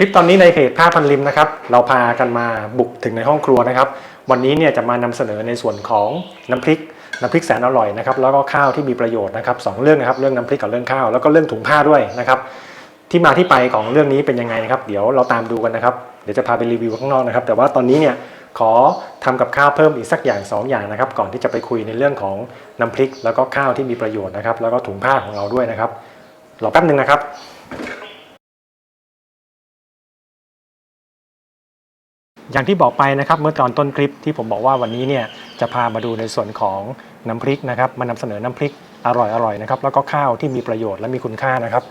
คลิปตอนนี้ในเพจผ้าพันริมนะครับเราพากันมาบุกถึงในห้องครัวนะครับ วันนี้เนี่ยจะมานำเสนอในส่วนของน้ำพริกน้ำพริกแสนอร่อยนะครับแล้วก็ข้าวที่มีประโยชน์นะครับสองเรื่องนะครับเรื่องน้ำพริกกับเรื่องข้าวแล้วก็เรื่องถุงผ้าด้วยนะครับที่มาที่ไปของเรื่องนี้เป็นยังไงนะครับ เดี๋ยวเราตามดูกันนะครับเดี๋ยวจะพาไปรีวิวข้างนอกนะครับ แต่ว่าตอนนี้เนี่ยขอทำกับข้าวเพิ่มอีกสักอย่างสองอย่างนะครับ ก่อนที่จะไปคุยในเรื่องของน้ำพริก แล้วก็ข้าวที่มีประโยชน์นะครับ แล้วก็ถุงผ้าของเราด้วยนะครับรอแป๊บหนึ่งนะครับ อย่างที่บอกไปนะครับเมื่อตอนต้นคลิปที่ผมบอกว่าวันนี้เนี่ยจะพามาดูในส่วนของน้ำพริกนะครับมานำเสนอน้ำพริกอร่อยๆนะครับแล้วก็ข้าวที่มีประโยชน์และมีคุณค่านะครับ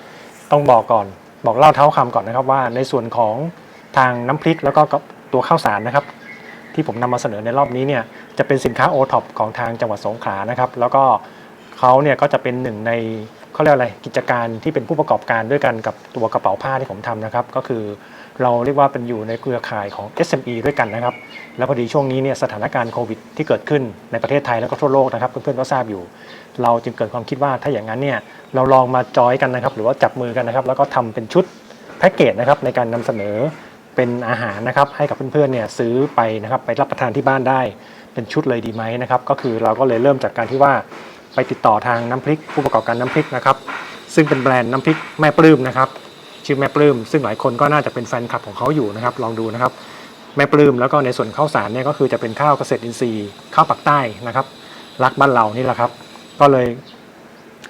ต้องบอกก่อนบอกเล่าเท้าความก่อนนะครับว่าในส่วนของทางน้ำพริกแล้วก็ตัวข้าวสารนะครับ ที่ผมนำมาเสนอในรอบนี้เนี่ยจะเป็นสินค้าโอท็อปของทางจังหวัดสงขลานะครับ แล้วก็เขาเนี่ยก็จะเป็นหนึ่งในเขาเรียกอะไรกิจการที่เป็นผู้ประกอบการด้วยกันกับตัวกระเป๋าผ้าที่ผมทำนะครับ ก็คือ เราเรียกว่าเป็นอยู่ในเครือข่ายของ SME ด้วยกันนะครับ แล้วพอดีช่วงนี้เนี่ยสถานการณ์โควิดที่เกิดขึ้นในประเทศไทยแล้วก็ทั่วโลกนะครับเพื่อนๆก็ทราบอยู่ เราจึงเกิดความคิดว่าถ้าอย่างนั้นเนี่ยเราลองมาจอยกันนะครับ หรือว่าจับมือกันนะครับ แล้วก็ทำเป็นชุดแพ็กเกจนะครับในการนำเสนอเป็นอาหารนะครับให้กับเพื่อนๆเนี่ยซื้อไปนะครับไปรับประทานที่บ้านได้ เป็นชุดเลยดีไหมนะครับก็คือเราก็เลยเริ่มจากการที่ว่าไปติดต่อทางน้ำพริกผู้ประกอบการน้ำพริกนะครับซึ่งเป็นแบรนด์น้ำพริกแม่ปลื้มนะครับ ชื่อแม่ปลื้มซึ่งหลายคนก็น่าจะเป็นแฟนคลับของเขาอยู่นะครับ ลองดูนะครับ แม่ปลื้มแล้วก็ในส่วนข้าวสารเนี่ยก็คือจะเป็นข้าวเกษตรอินทรีย์ข้าวปักใต้นะครับ รักบ้านเรานี่แหละครับ ก็เลย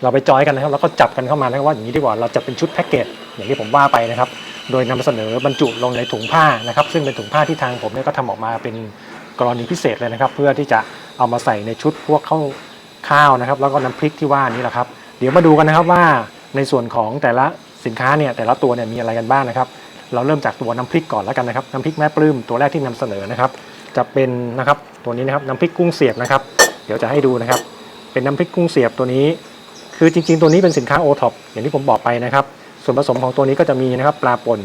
เราไปจอยกันนะครับ แล้วก็จับกันเข้ามานะครับว่าอย่างนี้ดีกว่าเราจะเป็นชุดแพ็กเกจอย่างที่ผมว่าไปนะครับ โดยนำเสนอบรรจุลงในถุงผ้านะครับ ซึ่งเป็นถุงผ้าที่ทางผมเนี่ยก็ทำออกมาเป็นกรณีพิเศษเลยนะครับ เพื่อที่จะเอามาใส่ในชุดพวกข้าวข้าวนะครับ แล้วก็น้ำพริกที่ว่านี้แหละครับ เดี๋ยวมาดูกันนะครับว่าในส่วนของแต่ละ สินค้าเนี่ยแต่ละตัวเนี่ยมีอะไรกันบ้างนะครับ เราเริ่มจากตัวน้ำพริกก่อนแล้วกันนะครับน้ำพริกแม่ปลื้มตัวแรกที่นำเสนอนะครับ จะเป็นนะครับตัวนี้นะครับน้ำพริกกุ้งเสียบนะครับ เดี๋ยวจะให้ดูนะครับ เป็นน้ำพริกกุ้งเสียบตัวนี้ คือจริง ๆ ตัวนี้เป็นสินค้าโอท็อปอย่างที่ผมบอกไปนะครับ ส่วนผสมของตัวนี้ก็จะมีนะครับปลาป่น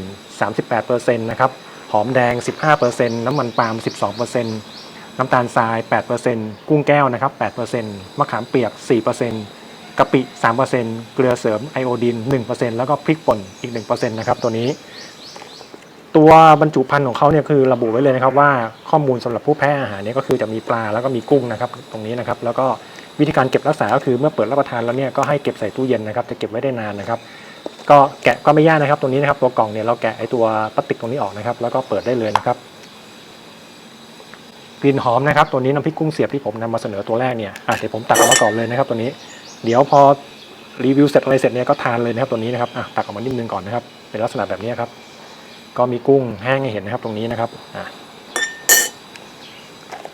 38%นะครับหอมแดง 15%น้ำมันปาล์ม12%น้ำตาลทราย 8%กุ้งแก้วนะครับ 8%มะขามเปียก 4% กะปิ 3%เกลือเสริมไอโอดีน 1%แล้วก็พริกป่นอีก 1%นะครับตัวนี้ ตัวบรรจุภัณฑ์ของเขาเนี่ยคือระบุไว้เลยนะครับว่าข้อมูลสำหรับผู้แพ้อาหารเนี่ยก็คือจะมีปลาแล้วก็มีกุ้งนะครับตรงนี้นะครับ แล้วก็วิธีการเก็บรักษาก็คือเมื่อเปิดรับประทานแล้วเนี่ยก็ให้เก็บใส่ตู้เย็นนะครับจะเก็บไว้ได้นานนะครับ ก็แกะก็ไม่ยากนะครับ ตรงนี้นะครับ ตัวกล่องเนี่ยเราแกะไอตัวพลาสติกตรงนี้ออกนะครับ แล้วก็เปิดได้เลยนะครับกลิ่นหอมนะครับตัวนี้น้ำพริกกุ้งเสียบที่ผมนำมาเสนอตัวแรกเนี่ยเดี๋ยวผมตักออกมาก่อนเลยนะครับตัวนี้ เดี๋ยวพอรีวิวเสร็จอะไรเสร็จเนี่ยก็ทานเลยนะครับตัวนี้นะครับอะตักออกมานิดนึงก่อนนะครับ เป็นลักษณะแบบนี้ครับ ก็มีกุ้งแห้งให้เห็นนะครับตรงนี้นะครับอะ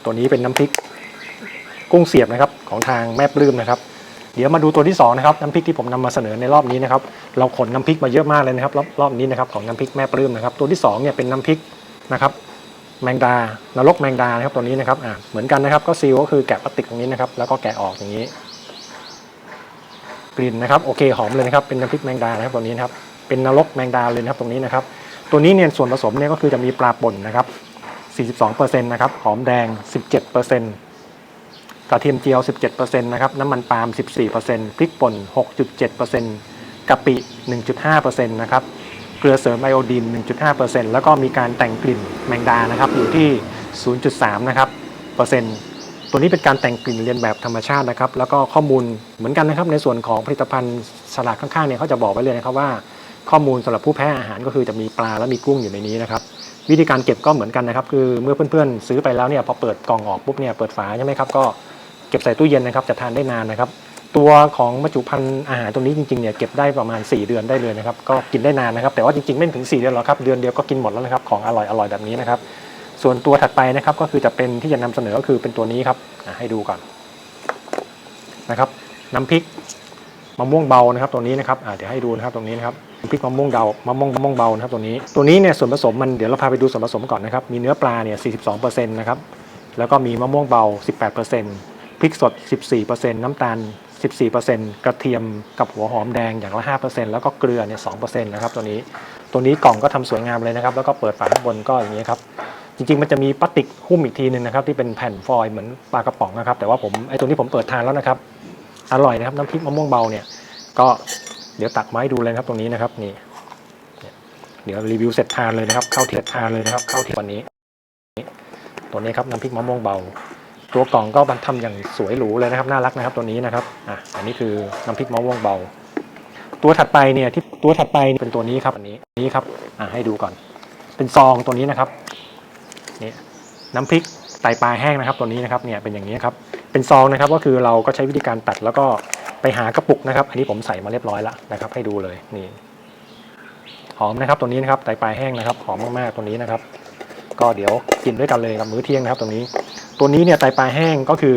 ตัวนี้เป็นน้ำพริกกุ้งเสียบนะครับของทางแม่ปลื้มนะครับ เดี๋ยวมาดูตัวที่สองนะครับน้ำพริกที่ผมนำมาเสนอในรอบนี้นะครับ เราขนน้ำพริกมาเยอะมากเลยนะครับรอบรอบนี้นะครับของน้ำพริกแม่ปลื้มนะครับ ตัวที่สองเนี่ยเป็นน้ำพริกนะครับแมงดานรกแมงดานะครับตัวนี้นะครับอะเหมือนกันนะครับก็ซีลก็คือแกะพลาสติกตรงนี้นะครับ แล้วก็แกะออกอย่างนี้ กลิ่นนะครับโอเคหอมเลยนะครับเป็นน้ำพริกแมงดานะครับตัวนี้นะครับเป็นนรกแมงดาเลยนะครับตรงนี้นะครับ ตัวนี้เนี่ยส่วนผสมเนี่ยก็คือจะมีปลาป่นนะครับ 42%นะครับหอมแดง 17%กระเทียมเจียว 17%นะครับ น้ำมันปาล์ม 14%พริกป่น 6.7%กะปิ 1.5%นะครับ เกลือเสริมไอโอดีน 1.5%แล้วก็มีการแต่งกลิ่นแมงดานะครับ อยู่ที่ 0.3นะครับเปอร์เซ็นต์ ตัวนี้เป็นการแต่งกลิ่นเรียนแบบธรรมชาตินะครับ แล้วก็ข้อมูลเหมือนกันนะครับ ในส่วนของผลิตภัณฑ์ฉลากข้างๆเนี่ยเขาจะบอกไว้เลยนะครับว่า ข้อมูลสำหรับผู้แพ้อาหารก็คือจะมีปลาและมีกุ้งอยู่ในนี้นะครับวิธีการเก็บก็เหมือนกันนะครับ คือเมื่อเพื่อนๆ ซื้อไปแล้วเนี่ยพอเปิดกล่องออกปุ๊บเนี่ยเปิดฝาใช่ไหมครับก็เก็บใส่ตู้เย็นนะครับจะทานได้นานนะครับ ตัวของบรรจุภัณฑ์อาหารตรงนี้จริงๆเนี่ยเก็บได้ประมาณ 4 เดือนได้เลยนะครับก็กินได้นานนะครับ แต่ว่าจริงๆไม่ถึง 4 เดือนหรอกครับเดือนเดียวก็กินหมดแล้วนะครับของอร่อยอร่อยแบบนี้นะครับ ส่วนตัวถัดไปนะครับก็คือจะเป็นที่จะนำเสนอก็คือเป็นตัวนี้ครับให้ดูก่อนนะครับน้ำพริกมะม่วงเบานะครับตัวนี้นะครับเดี๋ยวให้ดูนะครับตรงนี้นะครับน้ำพริกมะม่วงเบามะม่วงมะม่วงเบานะครับตัวนี้ตัวนี้เนี่ยส่วนผสมมันเดี๋ยวเราพาไปดูส่วนผสมก่อนนะครับมีเนื้อปลาเนี่ย 42%นะครับแล้วก็มีมะม่วงเบา 18%พริกสด 14%น้ำตาล 14%กระเทียมกับหัวหอมแดงอย่างละ 5%แล้วก็เกลือเนี่ย 2%นะครับตัวนี้ตัวนี้กล่องก็ทำสวยงามเลยนะครับ แล้วก็เปิดฝาข้างบนก็อย่างนี้ครับ จริงๆ มันจะมีพลาสติกหุ้มอีกทีหนึ่งนะครับที่เป็นแผ่นฟอยล์เหมือนปลากระป๋องนะครับ แต่ว่าผมไอ้ตัวนี้ผมเปิดทานแล้วนะครับ อร่อยนะครับน้ำพริกมะม่วงเบาเนี่ย ก็เดี๋ยวตักมาให้ดูเลยครับตรงนี้นะครับนี่เดี๋ยวรีวิวเสร็จทานเลยนะครับ เข้าเทียทานเลยนะครับ เข้าเทียวันนี้ ตัวนี้ครับน้ำพริกมะม่วงเบา ตัวกล่องก็บรรทำอย่างสวยหรูเลยนะครับน่ารักนะครับ ตัวนี้นะครับอะอันนี้คือน้ำพริกมะม่วงเบา ตัวถัดไปเนี่ยที่ตัวถัดไปเป็นตัวนี้ครับอันนี้นี้ครับอะให้ดูก่อน เป็นซองตัวนี้นะครับ นี่น้ำพริกไตปลาแห้งนะครับ ตัวนี้นะครับเนี่ยเป็นอย่างนี้ครับเป็นซองนะครับก็คือเราก็ใช้วิธีการตัดแล้วก็ไปหากระปุกนะครับ อันนี้ผมใส่มาเรียบร้อยแล้วนะครับ ให้ดูเลยนี่หอมนะครับตัวนี้นะครับไตปลาแห้งนะครับหอมมากๆตัวนี้นะครับ ก็เดี๋ยวกินด้วยกันเลยกับมื้อเที่ยงนะครับตรงนี้ ตัวนี้เนี่ยไตปลาแห้งก็คือ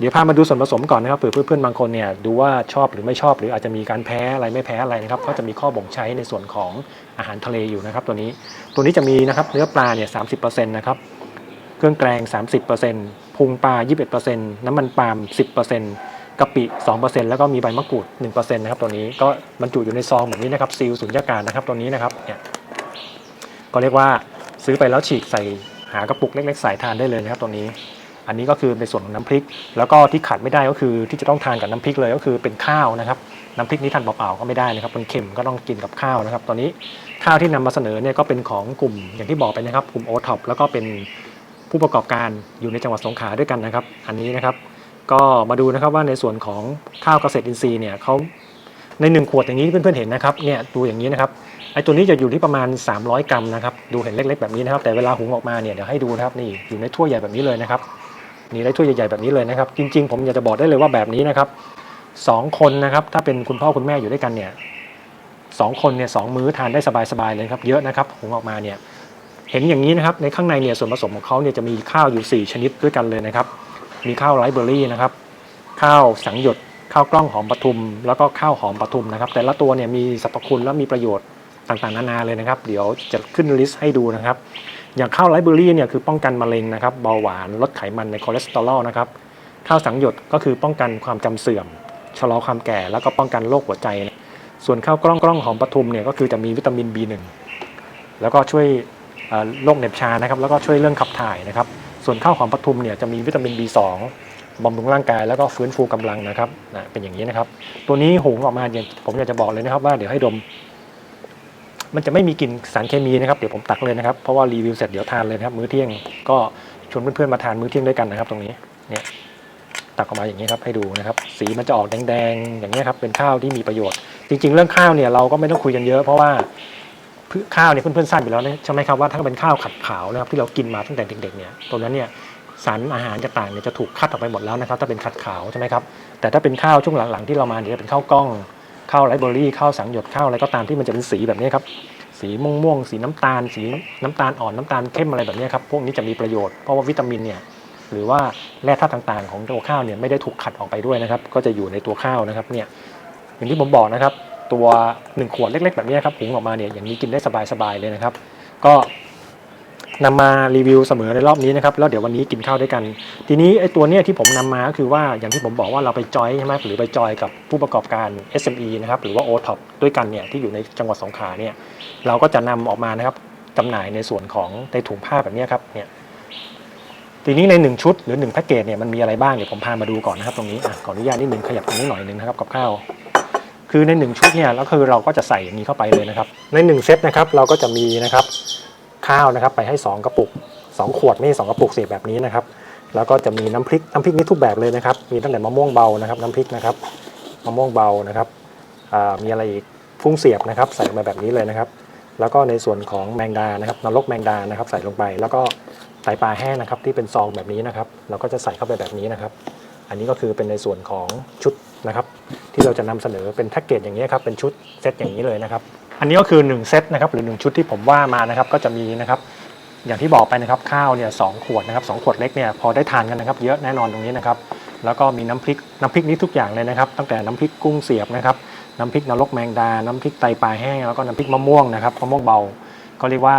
เดี๋ยวพามาดูส่วนผสมก่อนนะครับเผื่อเพื่อนๆบางคนเนี่ยดูว่าชอบหรือไม่ชอบ หรืออาจจะมีการแพ้อะไรไม่แพ้อะไรนะครับก็จะมีข้อบ่งใช้ในส่วนของอาหารทะเลอยู่นะครับตัวนี้ตัวนี้จะมีนะครับเนื้อปลาเนี่ยสามนะครับเครื่องแกง 30%พุงปลา 21%น้ำมันปาล์ม10%กะปิ 2%แล้วก็มีใบมะกรูด1%นะครับตัวนี้ก็บรรจุอยู่ในซองแบบนี้นะครับซีลสุญญากาศนะครับตัวนี้นะครับเนี่ยก็เรียกว่าซื้อไปแล้วฉีกใส่หากระปุกเล็กๆ ใส่ทานได้เลยนะครับตัวนี้ อันนี้ก็คือในส่วนของน้ำพริก แล้วก็ที่ขาดไม่ได้ก็คือที่จะต้องทานกับน้ำพริกเลยก็คือเป็นข้าวนะครับน้ำพริกนี้ทานเปล่าๆก็ไม่ได้นะครับมันเค็มก็ต้องกินกับข้าวนะครับ ตอนนี้ข้าวที่นำมาเสนอเนี่ยก็เป็นของกลุ่มอย่างที่บอกไปนะครับกลุ่มโอท็อปแล้วก็เป็นผู้ประกอบการอยู่ในจังหวัดสงขลาด้วยกันนะครับ อันนี้นะครับ ก็มาดูนะครับว่าในส่วนของข้าวเกษตรอินทรีย์เนี่ยเขาในหนึ่งขวดอย่างนี้เพื่อนๆเห็นนะครับเนี่ยดูอย่างนี้นะครับไอ้ตัวนี้จะอยู่ที่ประมาณ 300 กรัมนะครับ ดูเห็นเล็กๆแบบนี้นะครับ แต่เวลาหุงออกมาเนี่ยเดี๋ยวให้ดูนะครับนี่อยู่ในถ้วยใหญ่แบบนี้เลยนะครับ นี่ได้ถ้วยใหญ่ๆแบบนี้เลยนะครับ จริง ๆ ผมอยากจะบอกได้เลยว่าแบบนี้นะครับสองคนนะครับ ถ้าเป็นคุณพ่อคุณแม่อยู่ด้วยกันเนี่ยสองคนเนี่ยสองมื้อทานได้สบายๆเลยครับเยอะนะครับหุงออกมาเนี่ยเห็นอย่างนี้นะครับในข้างในเนี่ยส่วนผสมของเขาเนี่ยจะมีข้าวอยู่ 4 ชนิดด้วยกันเลยนะครับ มีข้าวไรเบอร์รี่นะครับ ข้าวสังหยดข้าวกล้องหอมปทุม แล้วก็ข้าวหอมปทุมนะครับ แต่ละตัวเนี่ยมีสรรพคุณและมีประโยชน์ต่างๆนานาเลยนะครับ เดี๋ยวจะขึ้นลิสต์ให้ดูนะครับ อย่างข้าวไรเบอร์รี่เนี่ยคือป้องกันมะเร็งนะครับเบาหวานลดไขมันในคอเลสเตอรอลนะครับข้าวสังหยดก็คือป้องกันความจำเสื่อม ชะลอความแก่แล้วก็ป้องกันโรคหัวใจ ส่วนข้าวกล้องกล้องหอมปทุมเนี่ยก็คือจะมีวิตามิน B1 แล้วก็ช่วยโรคเหน็บชานะครับแล้วก็ช่วยเรื่องขับถ่ายนะครับส่วนข้าวหอมปทุมเนี่ยจะมีวิตามิน B2 บำรุงร่างกายแล้วก็ฟื้นฟูกำลังนะครับนะเป็นอย่างนี้นะครับ ตัวนี้หุงออกมาเนี่ยผมอยากจะบอกเลยนะครับว่าเดี๋ยวให้ดม มันจะไม่มีกลิ่นสารเคมีนะครับเดี๋ยวผมตักเลยนะครับเพราะว่ารีวิวเสร็จเดี๋ยวทานเลยนะครับมื้อเที่ยงก็ชวนเพื่อนๆมาทานมื้อเที่ยงด้วยกันนะครับ ตรงนี้เนี่ยตักออกมาอย่างนี้ครับให้ดูนะครับ สีมันจะออกแดงๆอย่างนี้ครับเป็นข้าวที่มีประโยชน์ จริง ๆ เรื่องข้าวเนี่ยเราก็ไม่ต้องคุยกันเยอะเพราะว่าพืชข้าวเนี่ยเพื่อนๆทราบอยู่แล้วใช่ไหมครับว่าถ้าเป็นข้าวขัดขาวนะครับที่เรากินมาตั้งแต่เด็กๆเนี่ยตรงนั้นเนี่ยสารอาหารต่างๆเนี่ยจะถูกคัดออกไปหมดแล้วนะครับ ถ้าเป็นขัดขาวใช่ไหมครับแต่ถ้าเป็นข้าวช่วงหลังๆที่เรามาเนี่ยเป็นข้าวกล้อง ข้าวไรเบอร์รี่ข้าวสังหยดข้าวอะไรก็ตามที่มันจะเป็นสีแบบนี้ครับสีม่วงม่วงสีน้ำตาล สีน้ำตาลอ่อนน้ำตาลเข้มอะไรแบบนี้ครับพวกนี้จะมีประโยชน์เพราะว่าวิตามินเนี่ยหรือว่าแร่ธาตุต่างๆ ของตัวข้าวเนี่ยไม่ได้ถูกขัดออกไปด้วยนะครับ ก็จะอยู่ในตัวข้าวนะครับเนี่ยอย่างที่ผมบอกนะครับ ตัวหนึ่งขวดเล็ก ๆ แบบนี้ครับหุงออกมาเนี่ยอย่างนี้กินได้สบายๆเลยนะครับ ก็ นำมารีวิวเสมอในรอบนี้นะครับแล้วเดี๋ยววันนี้กินข้าวด้วยกัน ทีนี้ไอ้ตัวเนี้ยที่ผมนำมาก็คือว่าอย่างที่ผมบอกว่าเราไปจอยใช่ไหมหรือไปจอยกับผู้ประกอบการ SME นะครับหรือว่า o t o p ด้วยกันเนี่ยที่อยู่ในจังหวัดสงขลาเนี่ยเราก็จะนำออกมานะครับจำหน่ายในส่วนของในถุงผ้าแบบนี้ครับเนี่ยทีนี้ใน 1 ชุดหรือ1แพ็กเกจเนี่ยมันมีอะไรบ้างเดี๋ยวผมพามาดูก่อนนะครับตรงนี้อะขออนุญาตนิดนึงขยับตรงนี้หน่อยนึงนะครับกับข้าวคือใน 1 ชุดเนี่ยแล้วคือเราก็จะใส่อย่างนี้เข้าไปเลยนะครับใน 1 เซตนะครับเราก็จะมีนะครับ ข้าวนะครับ ไปให้ 2 กระปุก 2 ขวดไม่ใช่2กระปุกเสียแบบนี้นะครับ แล้วก็จะมีน้ำพริกน้ำพริกนี่ทุกแบบเลยนะครับ มีตั้งแต่มะม่วงเบานะครับ น้ำพริกนะครับมะม่วงเบานะครับมีอะไรอีกฟุ้งเสียบนะครับ ใส่มาแบบนี้เลยนะครับ แล้วก็ในส่วนของแมงดานะครับนรกแมงดานะครับ ใส่ลงไป แล้วก็ไตปลาแห้งนะครับ ที่เป็นซองแบบนี้นะครับ เราก็จะใส่เข้าไปแบบนี้นะครับ อันนี้ก็คือเป็นในส่วนของชุดนะครับ ที่เราจะนำเสนอเป็นแพ็กเกจอย่างนี้ครับเป็นชุดเซตอย่างนี้เลยนะครับ อันนี้ก็คือ 1 เซตนะครับหรือ 1 ชุดที่ผมว่ามานะครับก็จะมีนะครับอย่างที่บอกไปนะครับข้าวเนี่ยสองขวดนะครับสองขวดเล็กเนี่ยพอได้ทานกันนะครับ เยอะแน่นอนตรงนี้นะครับ แล้วก็มีน้ำพริกน้ำพริกนี้ทุกอย่างเลยนะครับ ตั้งแต่น้ำพริกกุ้งเสียบนะครับน้ำพริกนรกแมงดา น้ำพริกไตปลาแห้ง แล้วก็น้ำพริกมะม่วงนะครับ มะม่วงเบา ก็เรียกว่า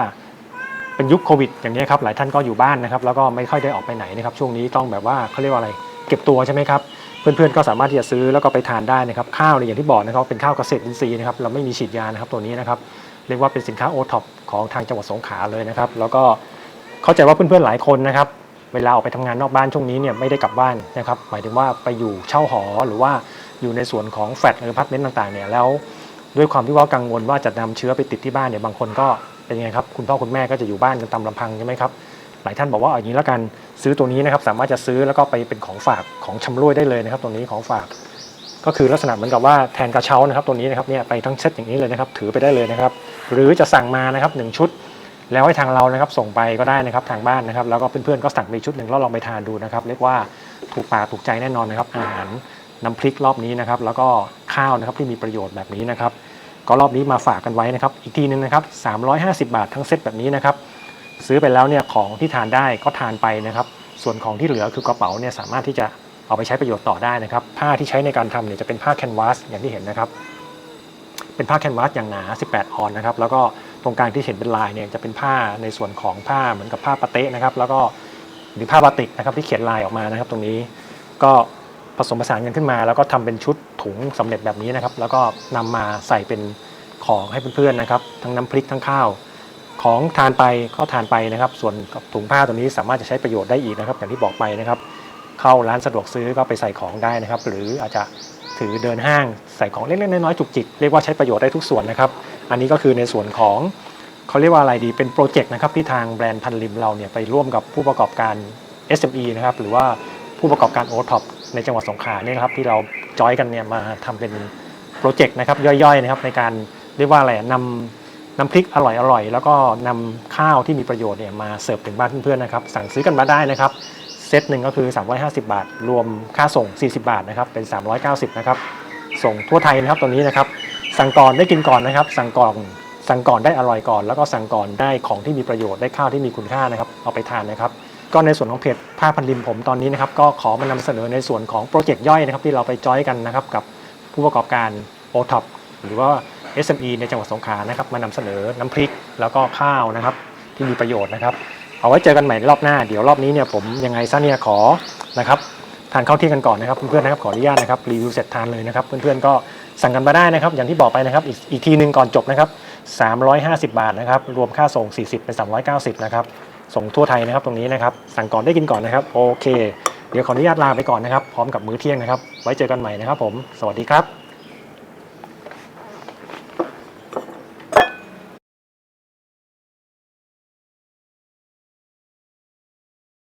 เป็นยุคโควิดอย่างนี้ครับ หลายท่านก็อยู่บ้านนะครับ แล้วก็ไม่ค่อยได้ออกไปไหนนะครับ ช่วงนี้ต้องแบบว่าเขาเรียกว่าอะไร เก็บตัวใช่ไหมครับเพื่อนๆก็สามารถที่จะซื้อแล้วก็ไปทานได้นะครับข้าวเนี่ยอย่างที่บอกนะครับเป็นข้าวเกษตรอินทรีย์นะครับเราไม่มีฉีดยานะครับตัวนี้นะครับเรียกว่าเป็นสินค้าโอท็อปของทางจังหวัดสงขลาเลยนะครับแล้วก็เข้าใจว่าเพื่อนๆหลายคนนะครับเวลาออกไปทำงานนอกบ้านช่วงนี้เนี่ยไม่ได้กลับบ้านนะครับหมายถึงว่าไปอยู่เช่าหอหรือว่าอยู่ในส่วนของแฟลตหรือพาร์ตเมนต์ต่างๆเนี่ยแล้ว ด้วยความที่ว่ากังวลว่าจะนำเชื้อไปติดที่บ้านเนี่ยบางคนก็เป็นยังไงครับคุณพ่อคุณแม่ก็จะอยู่บ้านกันตามลำพังใช่ไหมครับหลายท่านบอกว่าอย่างนี้แล้วกัน ซื้อตัวนี้นะครับสามารถจะซื้อแล้วก็ไปเป็นของฝากของชำร่วยได้เลยนะครับตัวนี้ของฝาก ก็คือลักษณะเหมือนกับว่าแทนกระเช้านะครับตัวนี้นะครับเนี่ยไปทั้งเซตอย่างนี้เลยนะครับ ถือไปได้เลยนะครับ หรือจะสั่งมานะครับหนึ่งชุด แล้วให้ทางเรานะครับส่งไปก็ได้นะครับทางบ้านนะครับ แล้วก็เพื่อนๆก็สั่งไปชุดหนึ่งแล้วลองไปทานดูนะครับ เรียกว่าถูกปากถูกใจแน่นอนนะครับอาหารน้ำพริกรอบนี้นะครับ แล้วก็ข้าวนะครับที่มีประโยชน์แบบนี้นะครับ ก็รอบนี้มาฝากกันไว้นะครับ อีกทีหนึงนะครับ350 บาททั้งเซตแบบนี้นะครับ ซื้อไปแล้วเนี่ยของที่ทานได้ก็ทานไปนะครับ ส่วนของที่เหลือคือกระเป๋าเนี่ยสามารถที่จะเอาไปใช้ประโยชน์ต่อได้นะครับ ผ้าที่ใช้ในการทำเนี่ยจะเป็นผ้าแคนวาสอย่างที่เห็นนะครับ เป็นผ้าแคนวาสอย่างหนา 18 ออนนะครับ แล้วก็ตรงกลางที่เห็นเป็นลายเนี่ยจะเป็นผ้าในส่วนของผ้าเหมือนกับผ้าปาเต๊ะนะครับ แล้วก็หรือผ้าบาติกนะครับที่เขียนลายออกมานะครับ ตรงนี้ก็ผสมผสานกันขึ้นมา แล้วก็ทำเป็นชุดถุงสำเร็จแบบนี้นะครับ แล้วก็นำมาใส่เป็นของให้เพื่อนๆนะครับ ทั้งน้ำพริกทั้งข้าว ของทานไปก็ทานไปนะครับ ส่วนถุงผ้าตัวนี้สามารถจะใช้ประโยชน์ได้อีกนะครับ อย่างที่บอกไปนะครับ เข้าร้านสะดวกซื้อก็ไปใส่ของได้นะครับ หรืออาจจะถือเดินห้างใส่ของเล็กๆน้อยๆจุกจิกเรียกว่าใช้ประโยชน์ได้ทุกส่วนนะครับ อันนี้ก็คือในส่วนของเขาเรียกว่าอะไรดีเป็นโปรเจกต์นะครับที่ทางแบรนด์พันลิมเราเนี่ยไปร่วมกับผู้ประกอบการ SME นะครับหรือว่าผู้ประกอบการ o t o p ในจังหวัดสงขลาเนี่ยนะครับที่เราจอยกันเนี่ยมาทำเป็นโปรเจกต์นะครับย่อยๆนะครับในการเรียกว่าอะไรนำ น้ำพริกอร่อยๆแล้วก็นำข้าวที่มีประโยชน์เนี่ยมาเสิร์ฟถึงบ้านเพื่อนๆนะครับสั่งซื้อกันมาได้นะครับเซตหนึ่งก็คือ 350 บาท รวมค่าส่ง 40 บาทนะครับเป็น 390นะครับส่งทั่วไทยนะครับตัวนี้นะครับสั่งก่อนได้กินก่อนนะครับ สั่งก่อนสั่งก่อนได้อร่อยก่อน แล้วก็สั่งก่อนได้ของที่มีประโยชน์ได้ข้าวที่มีคุณค่านะครับเอาไปทานนะครับก็ในส่วนของเพจผ้าพันริมผมตอนนี้นะครับก็ขอมานำเสนอในส่วนของโปรเจกต์ย่อยนะครับที่เราไปจอยกันนะครับกับผู้ประกอบการ o t o p หรือว่า SME ในจังหวัดสงขลานะครับมานำเสนอน้ำพริกแล้วก็ข้าวนะครับที่มีประโยชน์นะครับ เอาไว้เจอกันใหม่รอบหน้าเดี๋ยวรอบนี้เนี่ยผมยังไงซะเนี่ยขอนะครับทานข้าวเที่ยงกันก่อนนะครับเพื่อนๆนะครับขออนุญาตนะครับรีวิวเสร็จทานเลยนะครับ เพื่อนๆก็สั่งกันมาได้นะครับ อย่างที่บอกไปนะครับอีกอีกทีหนึ่งก่อนจบนะครับ 350 บาทนะครับรวมค่าส่ง 40 เป็น 390 นะครับ ส่งทั่วไทยนะครับตรงนี้นะครับสั่งก่อนได้กินก่อนนะครับโอเค เดี๋ยวขออนุญาตลาไปก่อนนะครับ พร้อมกับมื้อเที่ยงนะครับ ไว้เจอกันใหม่นะครับ ผม สวัสดีครับ